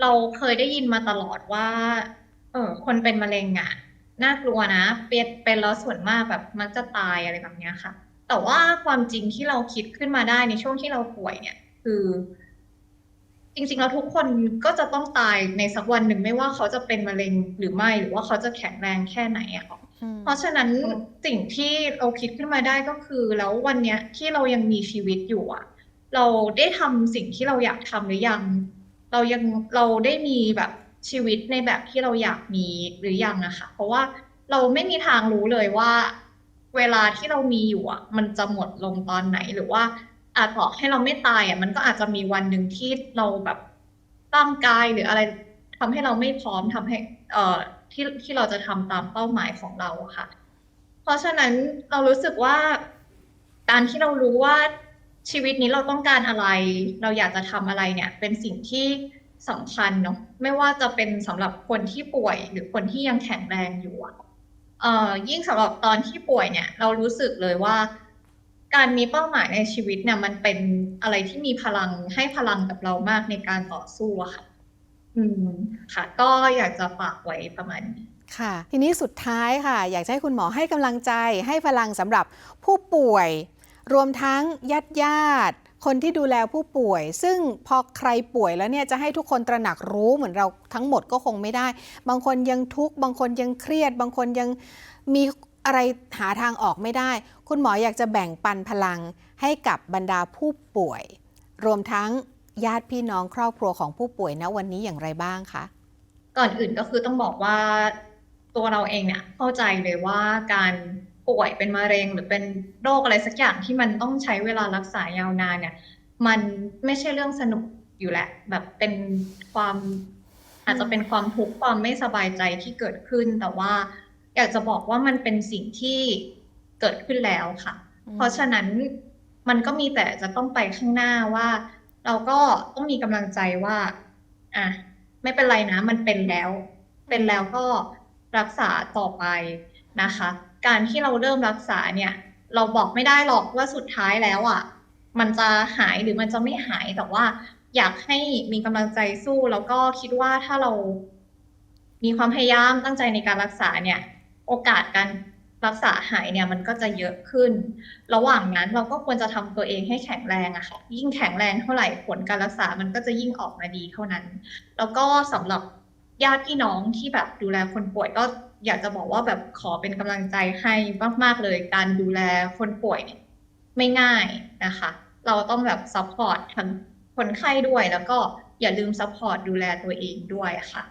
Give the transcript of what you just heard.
เราเคยได้ยินมาตลอดว่า เออคนเป็นมะเร็งอะน่ากลัวนะเป็นเป็นแล้วส่วนมากแบบมักจะตายอะไรแบบเนี้ยค่ะ แต่ว่าความจริงที่เราคิดขึ้นมาได้ในช่วงที่เราป่วยเนี่ย คือ จริงๆแล้วทุกคนก็จะต้องตายในสักวันหนึ่งไม่ว่าเขาจะเป็นมะเร็งหรือไม่หรือว่าเขาจะแข็งแรงแค่ไหนอะค่ะอืมเพราะฉะนั้นสิ่งที่เราคิดขึ้นมาได้ก็คือ แล้ววันเนี้ยที่เรายังมีชีวิตอยู่อะเราได้ทำสิ่งที่เราอยากทำหรือยัง เรายังเราได้มีแบบชีวิตในแบบที่เราอยากมีหรือยังอะค่ะเพราะว่าเราไม่มีทางรู้เลยว่า เวลาที่เรามีอยู่อะมันจะหมดลงตอนไหนหรือว่าอาจต่อให้เราไม่ตายอะมันก็อาจจะมีวันหนึ่งที่เราแบบร่างกายหรืออะไรทำให้เราไม่พร้อมทำให้ เอ่อที่ที่เราจะทำตามเป้าหมายของเราค่ะ เพราะฉะนั้นเรารู้สึกว่า การที่เรารู้ว่า ชีวิตนี้เราต้องการอะไร เราอยากจะทำอะไรเนี่ย เป็นสิ่งที่สำคัญเนาะไม่ว่าจะเป็นสำหรับคนที่ป่วยหรือคนที่ยังแข็งแรงอยู่เอ่อยิ่งสำหรับตอนที่ป่วยเนี่ย เรารู้สึกเลยว่า การมีเป้าหมายในชีวิตเนี่ยมันเป็นอะไรที่มีพลังให้พลังกับเรามากในการต่อสู้อะค่ะ อืมค่ะ ก็อยากจะฝากไว้ประมาณนี้ค่ะ ทีนี้สุดท้ายค่ะ อยากให้คุณหมอให้กำลังใจให้พลังสำหรับผู้ป่วย รวมทั้งญาติญาติคนที่ดูแลผู้ป่วย ซึ่งพอใครป่วยแล้วเนี่ยจะให้ทุกคนตระหนักรู้เหมือนเราทั้งหมดก็คงไม่ได้ บางคนยังทุกข์ บางคนยังเครียด บางคนยังมีอะไรหาทางออกไม่ได้ คุณหมออยากจะแบ่งปันพลังให้กับบรรดาผู้ป่วย รวมทั้งญาติพี่น้องครอบครัวของผู้ป่วยณวันนี้อย่างไรบ้างคะ ก่อนอื่นก็คือต้องบอกว่าตัวเราเองเนี่ยเข้าใจเลยว่าการ ป่วยเป็นมะเร็งหรือเป็นโรคอะไรสักอย่างที่มันต้องใช้เวลารักษายาวนานเนี่ย มันไม่ใช่เรื่องสนุกอยู่แหละ แบบเป็นความ อาจจะเป็นความทุกข์ความไม่สบายใจที่เกิดขึ้น แต่ว่า อยากจะบอกว่ามันเป็นสิ่งที่เกิดขึ้นแล้วค่ะอืมเพราะฉะนั้นมันก็มีแต่จะต้องไปข้างหน้าว่า เราก็ต้องมีกำลังใจว่า อะไม่เป็นไรนะ มันเป็นแล้ว เป็นแล้วก็ รักษาต่อไปนะคะ การที่เราเริ่มรักษาเนี่ย เราบอกไม่ได้หรอกว่าสุดท้ายแล้วอะ มันจะหายหรือมันจะไม่หายแต่ว่า อยากให้มีกำลังใจสู้แล้วก็คิดว่าถ้าเรา มีความพยายามตั้งใจในการรักษาเนี่ย โอกาสการรักษาหายเนี่ยมันก็จะเยอะขึ้น ระหว่างนั้นเราก็ควรจะทำตัวเองให้แข็งแรงอะค่ะ ยิ่งแข็งแรงเท่าไหร่ผลการรักษามันก็จะยิ่งออกมาดีเท่านั้น แล้วก็สำหรับ ญาติพี่น้องที่แบบดูแลคนป่วยก็อยากจะบอกว่าแบบขอเป็นกำลังใจให้มาก ๆ เลยการดูแลคนป่วยเนี่ยไม่ง่ายนะคะ เราต้องแบบซัพพอร์ตทั้งคนไข้ด้วยแล้วก็อย่าลืมซัพพอร์ตดูแลตัวเองด้วยค่ะ